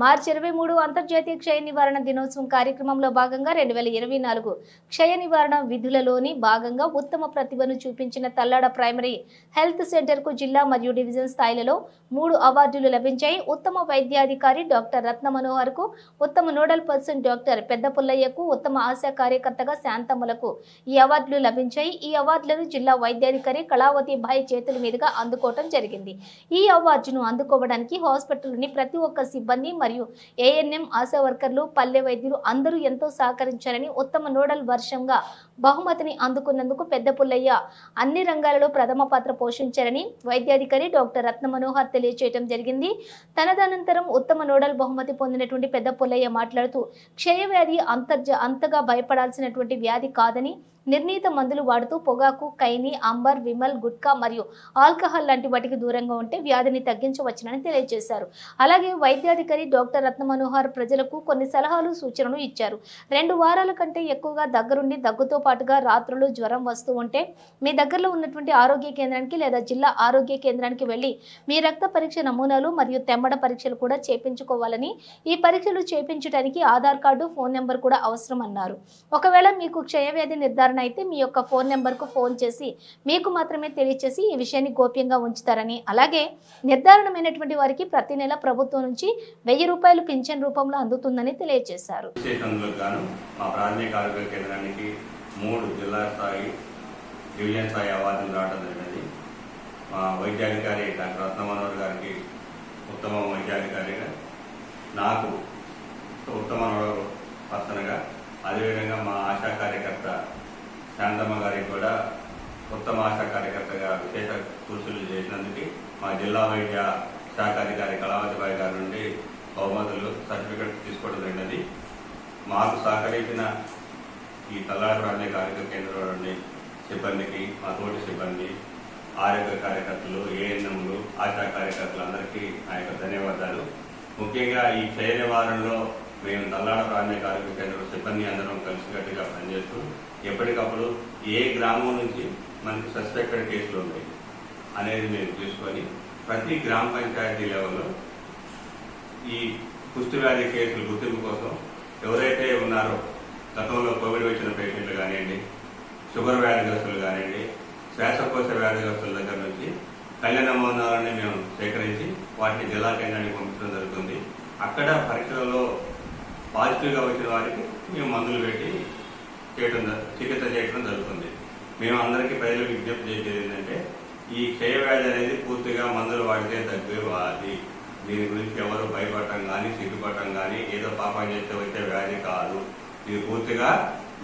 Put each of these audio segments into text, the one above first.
మార్చి ఇరవై మూడు అంతర్జాతీయ క్షయ నివారణ దినోత్సవం కార్యక్రమంలో భాగంగా రెండు వేల ఇరవై నాలుగు క్షయ నివారణ విధులలోని భాగంగా ఉత్తమ ప్రతిభను చూపించిన తల్లాడ ప్రైమరీ హెల్త్ సెంటర్కు జిల్లా మరియు డివిజన్ స్థాయిలలో మూడు అవార్డులు లభించాయి. ఉత్తమ వైద్యాధికారి డాక్టర్ రత్న మనోహర్కు ఉత్తమ నోడల్ పర్సన్ డాక్టర్ పెద్ద పుల్లయ్యకు ఉత్తమ ఆశా కార్యకర్తగా శాంతమ్మలకు ఈ అవార్డులు లభించాయి. ఈ అవార్డులను జిల్లా వైద్యాధికారి కళావతి భాయ్ చేతుల మీదుగా అందుకోవటం జరిగింది. ఈ అవార్డును అందుకోవడానికి హాస్పిటల్లోని ప్రతి ఒక్క సిబ్బంది మరియు ఏఎన్ఎం ఆశా వర్కర్లు పల్లె వైద్యులు అందరూ ఎంతో సహకరించారని ఉత్తమ నోడల్ వర్షంగా బహుమతిని అందుకున్నందుకు పెద్ద పుల్లయ్య అన్ని రంగాలలో ప్రథమ పాత్ర పోషించారని వైద్యాధికారి డాక్టర్ రత్న మనోహర్ తెలియజేయడం జరిగింది. తనదనంతరం ఉత్తమ నోడల్ బహుమతి పొందినటువంటి పెద్ద పుల్లయ్య మాట్లాడుతూ క్షయవ్యాధి అంతర్జ అంతగా భయపడాల్సినటువంటి వ్యాధి కాదని నిర్ణీత మందులు వాడుతూ పొగాకు కైని అంబర్ విమల్ గుట్కా మరియు ఆల్కహాల్ లాంటి వాటికి దూరంగా ఉంటే వ్యాధిని తగ్గించవచ్చునని తెలియజేశారు. అలాగే వైద్యాధికారి డాక్టర్ రత్న మనోహర్ ప్రజలకు కొన్ని సలహాలు సూచనలు ఇచ్చారు. రెండు వారాల కంటే ఎక్కువగా దగ్గరుండి దగ్గుతో పాటుగా రాత్రులు జ్వరం వస్తూ ఉంటే మీ దగ్గరలో ఉన్నటువంటి ఆరోగ్య కేంద్రానికి లేదా జిల్లా ఆరోగ్య కేంద్రానికి వెళ్ళి మీ రక్త పరీక్ష నమూనాలు మరియు తెమ్మడ పరీక్షలు కూడా చేపించుకోవాలని ఈ పరీక్షలు చేపించడానికి ఆధార్ కార్డు ఫోన్ నెంబర్ కూడా అవసరం అన్నారు ఒకవేళ మీకు క్షయవ్యాధి నిర్ధారణ అయితే మీ యొక్క ఫోన్ నెంబర్కు ఫోన్ చేసి మీకు మాత్రమే తెలియచేసి ఈ విషయాన్ని గోప్యంగా ఉంచుతారని. అలాగే నిర్ధారణమైనటువంటి వారికి ప్రతి నెల ప్రభుత్వం నుంచి వెయ్యి రూపాయలు పింఛన్ రూపంలో అందుతుందని తెలియజేశారు. మా మూడు జిల్లా స్థాయి డివిజన్ స్థాయి అవార్డులు రావడం జరిగినది. మా వైద్యాధికారి డాక్టర్ రత్నమనోహర్ గారికి ఉత్తమ వైద్యాధికారిగా నాకు ఉత్తమ పర్సన్గా అదేవిధంగా మా ఆశా కార్యకర్త శాంతమ్మ గారికి కూడా ఉత్తమ ఆశా కార్యకర్తగా విశేష కృషులు చేసినందుకు మా జిల్లా వైద్య శాఖ అధికారి కళావతిబాయి గారి నుండి బహుమతులు సర్టిఫికెట్ తీసుకోవడం జరిగినది. మాకు సహకరించిన ఈ తల్లాడ కార్యక్రమ ఆరోగ్య కేంద్రంలోని సిబ్బందికి మా తోటి సిబ్బంది ఆరోగ్య కార్యకర్తలు ఏఎన్ఎంలు ఆశా కార్యకర్తలు అందరికీ నా యొక్క ధన్యవాదాలు. ముఖ్యంగా ఈ క్షయ నివారణలో మేము నల్లాడ ప్రాంతీయ ఆరోగ్య కేంద్రం సిబ్బంది అందరం కలిసికట్టుగా పనిచేస్తూ ఎప్పటికప్పుడు ఏ గ్రామం నుంచి మనకి సస్పెక్టెడ్ కేసులు ఉన్నాయి అనేది మేము చూసుకొని ప్రతి గ్రామ పంచాయతీ లెవెల్లో ఈ కుష్టి వ్యాధి కేసులు గుర్తింపు కోసం ఎవరైతే ఉన్నారో గతంలో కోవిడ్ వచ్చిన పేషెంట్లు కానివ్వండి షుగర్ వ్యాధిగ్రస్తులు కానివ్వండి శ్వాసకోశ వ్యాధిగ్రస్తుల దగ్గర నుంచి కళ్యాణ నమూనాలని మేము సేకరించి వాటిని జిల్లా కేంద్రానికి పంపించడం జరుగుతుంది. అక్కడ పరీక్షలలో పాజిటివ్గా వచ్చిన వారికి మేము మందులు పెట్టి చేయడం చికిత్స చేయడం జరుగుతుంది. మేము అందరికీ ప్రజలు విజ్ఞప్తి చేసేది ఏంటంటే ఈ క్షయ వ్యాధి అనేది పూర్తిగా మందులు వాడితే తగ్గే వ్యాధి దీని గురించి ఎవరు భయపడటం కానీ సిగ్గుపడటం కానీ ఏదో పాపం చేస్తే వచ్చే వ్యాధి కాదు. ఇది పూర్తిగా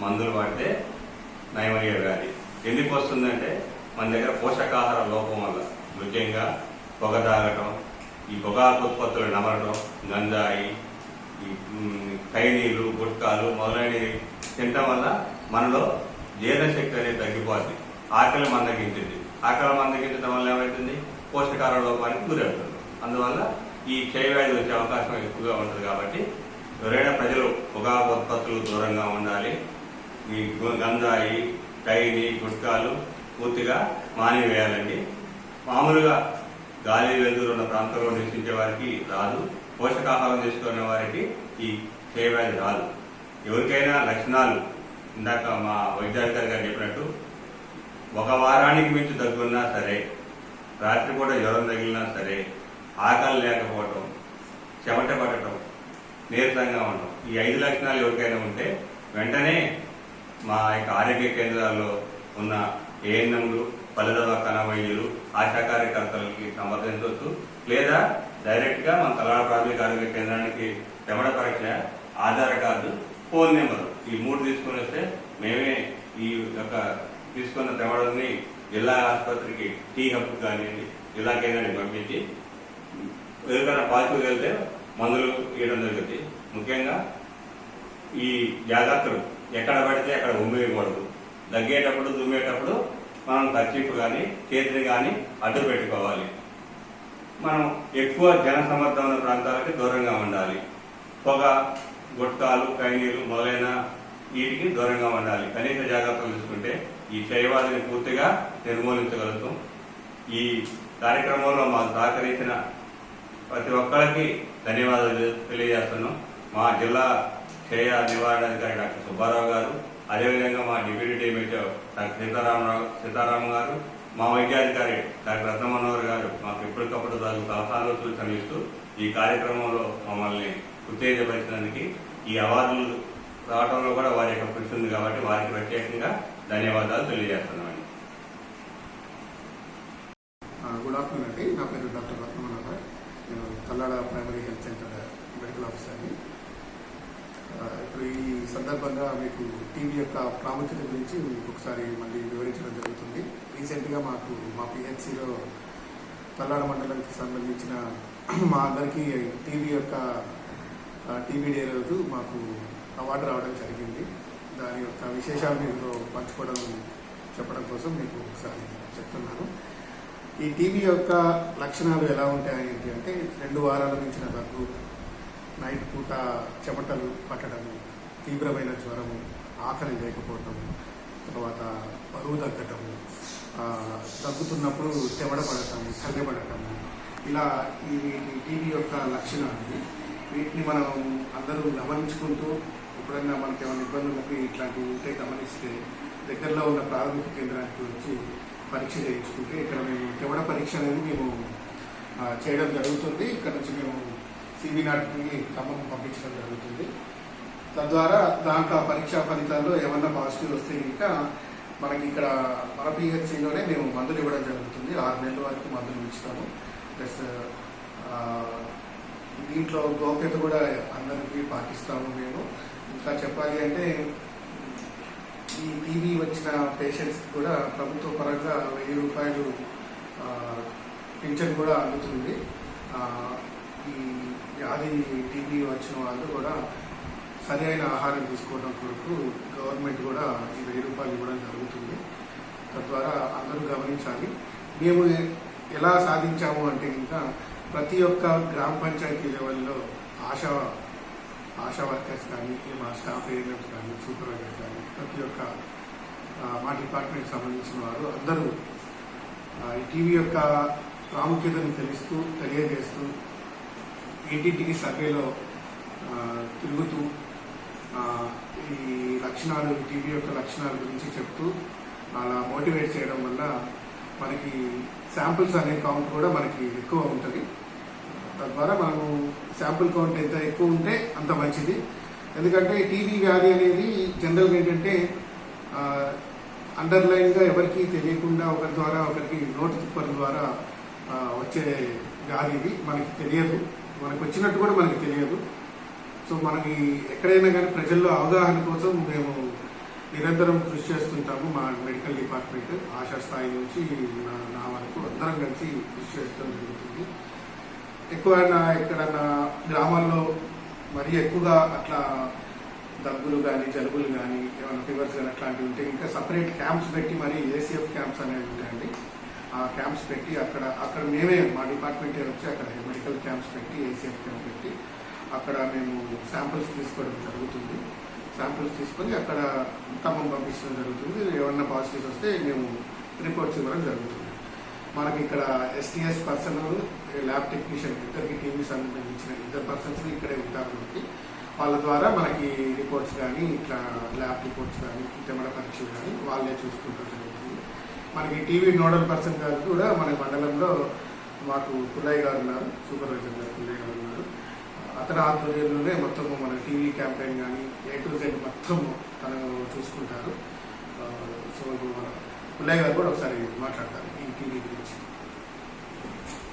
మందులు వాడితే నయమయ్యే వ్యాధి. ఎందుకు వస్తుందంటే మన దగ్గర పోషకాహార లోపం వల్ల. ముఖ్యంగా పొగ తాగటం ఈ పొగాకు ఉత్పత్తులు నమలటం గంజాయి ఈ ఖైనీలు గుట్కాలు మొదలైనవి తినటం వల్ల మనలో జీర్ణశక్తి అనేది తగ్గిపోతుంది ఆకలి మందగించింది. ఆకలి మందగించడం వల్ల ఏమవుతుంది పోషకాహార లోపానికి గురవుతుంది. అందువల్ల ఈ క్షయవ్యాధి వచ్చే అవకాశం ఎక్కువగా ఉంటుంది కాబట్టి ఎవరైనా ప్రజలు పొగా ఉత్పత్తులు దూరంగా ఉండాలి. ఈ గంజాయి టైని గుట్కాలు పూర్తిగా మానివేయాలండి. మామూలుగా గాలి వెలుతురు ఉన్న ప్రాంతంలో నివసించే వారికి రాదు. పోషకాహారం తీసుకునే వారికి ఈ క్షయవ్యాధి రాదు ఎవరికైనా లక్షణాలు ఇందాక మా వైద్యాధికారి గారు చెప్పినట్టు ఒక వారానికి మించి దగ్గున్నా సరే రాత్రి కూడా జ్వరం తగిలినా సరే ఆకలి లేకపోవటం చెమట పట్టడం నీరసంగా ఉండటం ఈ ఐదు లక్షణాలు ఎవరికైనా ఉంటే వెంటనే మా యొక్క ఆరోగ్య కేంద్రాల్లో ఉన్న ఏఎన్ఎంలు పల్లె దవాఖానా వైద్యులు ఆశా కార్యకర్తలకి సంప్రదించవచ్చు లేదా డైరెక్ట్గా మన తలాడ ప్రాథమిక ఆరోగ్య కేంద్రానికి తెమడ పరీక్ష ఆధార్ కార్డు ఫోన్ నెంబర్. ఈ మూడు తీసుకుని వస్తే మేమే ఈ యొక్క తీసుకున్న తెమడని జిల్లా ఆసుపత్రికి టీ హబ్ కానివ్వండి జిల్లా కేంద్రానికి పంపించి ఎవరికైనా పాజిటివ్ వెళ్తే మందులు ఇవ్వడం జరుగుతుంది. ముఖ్యంగా ఈ జాగ్రత్తలు ఎక్కడ పడితే అక్కడ ఉమ్మేయకూడదు దగ్గేటప్పుడు దుమ్మేటప్పుడు మనం కర్చీఫ్ కానీ చేతిని కానీ అడ్డు పెట్టుకోవాలి మనం ఎక్కువ జన సమర్థం ఉన్న ప్రాంతాలకి దూరంగా ఉండాలి. పొగ గుట్టాలు కైనీలు మొదలైన వీటికి దూరంగా ఉండాలి. కనీస జాగ్రత్తలు తీసుకుంటే ఈ క్షయవాదిని పూర్తిగా నిర్మూలించగలుగుతాం. ఈ కార్యక్రమంలో మాకు సహకరించిన ప్రతి ఒక్కరికి ధన్యవాదాలు తెలియజేస్తున్నాం. మా జిల్లా క్షయ నివారణాధికారి డాక్టర్ సుబ్బారావు గారు అదేవిధంగా మా డిప్యూటీ డీమీట్ డాక్టర్ సీతారామరావు సీతారాం గారు మా వైద్యాధికారి డాక్టర్ రత్నమనోహర్ గారు మాకు ఎప్పటికప్పుడు తగు సలహాలు సూచనలు ఇస్తూ ఈ కార్యక్రమంలో మమ్మల్ని ఉత్తేజపరిచినందుకు ఈ అవార్డులు రావడంలో కూడా వారి యొక్క కృషి ఉంది కాబట్టి వారికి ప్రత్యేకంగా ధన్యవాదాలు తెలియజేస్తున్నామండి. గుడ్ ఆఫ్టర్నూన్ అండి. నా పేరు డాక్టర్ రత్నమనోహర్ నేను Kallada primary health centre medical ఆఫీసర్ని ఇప్పుడు ఈ సందర్భంగా మీకు టీవీ యొక్క ప్రాముఖ్యత గురించి మీకు ఒకసారి మళ్ళీ వివరించడం జరుగుతుంది. రీసెంట్గా మాకు మా పిహెచ్సిలో తల్లాడ మండలానికి సంబంధించిన మా అందరికీ టీవీ యొక్క టీవీ డే రోజు మాకు అవార్డు రావడం జరిగింది. దాని యొక్క విశేషాలు మీతో పంచుకోవడం చెప్పడం కోసం మీకు ఒకసారి చెప్తున్నాను. ఈ టీవీ యొక్క లక్షణాలు ఎలా ఉంటాయి ఏంటి అంటే రెండు వారాల మించిన దగ్గు నైట్ పూట చెమటలు పట్టడము తీవ్రమైన జ్వరము ఆకలి లేకపోవటము తర్వాత బరువు తగ్గటము తగ్గుతున్నప్పుడు దగ్గుతున్నప్పుడు చెమట చల్లబడటము ఇలా ఈ టీవీ యొక్క లక్షణాలు వీటిని మనం అందరూ గమనించుకుంటూ ఎప్పుడైనా మనకి ఏమైనా ఇబ్బందులకు ఇట్లాంటివి ఉంటే గమనిస్తే దగ్గరలో ఉన్న ప్రాథమిక కేంద్రానికి వచ్చి పరీక్ష చేయించుకుంటే ఇక్కడ మేము తెవడ పరీక్ష అనేది మేము చేయడం జరుగుతుంది. ఇక్కడ నుంచి మేము సిబి నాటికి ఖమ్మం పంపించడం జరుగుతుంది. తద్వారా దాంట్లో ఆ పరీక్షా ఫలితాల్లో ఏమన్నా పాజిటివ్ వస్తే ఇంకా మనకి ఇక్కడ మన పిహెచ్సిలోనే మేము మందులు ఇవ్వడం జరుగుతుంది. ఆరు నెలల వరకు మందులు ఇస్తాము. ప్లస్ దీంట్లో గోప్యత కూడా అందరికీ పాటిస్తాము మేము. ఇంకా చెప్పాలి అంటే ఈ టీబీ వచ్చిన పేషెంట్స్ కూడా ప్రభుత్వ పరంగా వెయ్యి రూపాయలు పింఛన్ కూడా అందుతుంది. ఈ వ్యాధి టీబీ వచ్చిన వాళ్ళు కూడా సరైన ఆహారం తీసుకోవడం కొరకు గవర్నమెంట్ కూడా ఈ వెయ్యి రూపాయలు ఇవ్వడం జరుగుతుంది. తద్వారా అందరూ గమనించాలి. మేము ఎలా సాధించాము అంటే ఇంకా ప్రతి ఒక్క గ్రామ పంచాయతీ లెవెల్లో ఆశా ఆశా వర్కర్స్ కానీ మా స్టాఫ్ ఏజెంట్స్ కానీ సూపర్వైజర్స్ కానీ ప్రతి ఒక్క మా డిపార్ట్మెంట్ సంబంధించిన వారు అందరూ ఈ టీవీ యొక్క ప్రాముఖ్యతను తెలుస్తూ తెలియజేస్తూ ఇంటింటికి సర్వేలో తిరుగుతూ ఈ లక్షణాలు టీవీ యొక్క లక్షణాల గురించి చెప్తూ అలా మోటివేట్ చేయడం వల్ల మనకి శాంపిల్స్ అనే కౌంట్ కూడా మనకి ఎక్కువ ఉంటుంది. తద్వారా మనము శాంపుల్ కౌంట్ ఎంత ఎక్కువ ఉంటే అంత మంచిది. ఎందుకంటే టీబీ వ్యాధి అనేది జనరల్గా ఏంటంటే అండర్లైన్గా ఎవరికి తెలియకుండా ఒకరి ద్వారా ఒకరికి నోటు తిప్పల ద్వారా వచ్చే వ్యాధి ఇది. మనకి తెలియదు. మనకు వచ్చినట్టు కూడా మనకి తెలియదు. సో మనకి ఎక్కడైనా కానీ ప్రజల్లో అవగాహన కోసం మేము నిరంతరం కృషి చేస్తుంటాము మా మెడికల్ డిపార్ట్మెంట్ ఆశా స్థాయి నుంచి నా నా వరకు అందరం కలిసి కృషి చేయడం జరుగుతుంది. ఎక్కువ ఎక్కడన్నా గ్రామాల్లో మరీ ఎక్కువగా అట్లా దగ్గులు కానీ జలుబులు కానీ ఏమైనా ఫీవర్స్ కానీ అట్లాంటివి ఉంటే ఇంకా సపరేట్ క్యాంప్స్ పెట్టి మరి ఏసీఎఫ్ క్యాంప్స్ అనేవి ఉంటాయండి. ఆ క్యాంప్స్ పెట్టి అక్కడ అక్కడ మేమే మా డిపార్ట్మెంటే వచ్చి అక్కడ మెడికల్ క్యాంప్స్ పెట్టి ఏసీఎఫ్ క్యాంప్ పెట్టి అక్కడ మేము శాంపుల్స్ తీసుకోవడం జరుగుతుంది. శాంపుల్స్ తీసుకొని అక్కడ ఖమ్మం పంపించడం జరుగుతుంది. ఏమన్నా పాజిటివ్స్ వస్తే మేము రిపోర్ట్స్ ఇవ్వడం జరుగుతుంది. మనకి ఇక్కడ ఎస్టీఎస్ పర్సన్ ల్యాబ్ టెక్నీషియన్ ఇద్దరికి టీవీస్ సంబంధించిన ఇద్దరు పర్సన్స్ ఇక్కడే ఉంటారు మనకి. వాళ్ళ ద్వారా మనకి రిపోర్ట్స్ కానీ ఇట్లా ల్యాబ్ రిపోర్ట్స్ కానీ తెమడ పరీక్షలు కానీ వాళ్ళే చూసుకుంటారు జరుగుతుంది. మనకి టీవీ నోడల్ పర్సన్ గారు కూడా మన మండలంలో మాకు పుల్లయ్య గారు ఉన్నారు సూపర్వైజర్ గారు పుల్లయ్య గారు ఉన్నారు. అతని ఆధ్వర్యంలోనే మొత్తం మన టీవీ క్యాంపెయిన్ కానీ ఏ టు జెడ్ మొత్తం తను చూసుకుంటారు. సో మన పుల్లయ్య గారు కూడా ఒకసారి మాట్లాడతారు ఈ టీవీ గురించి.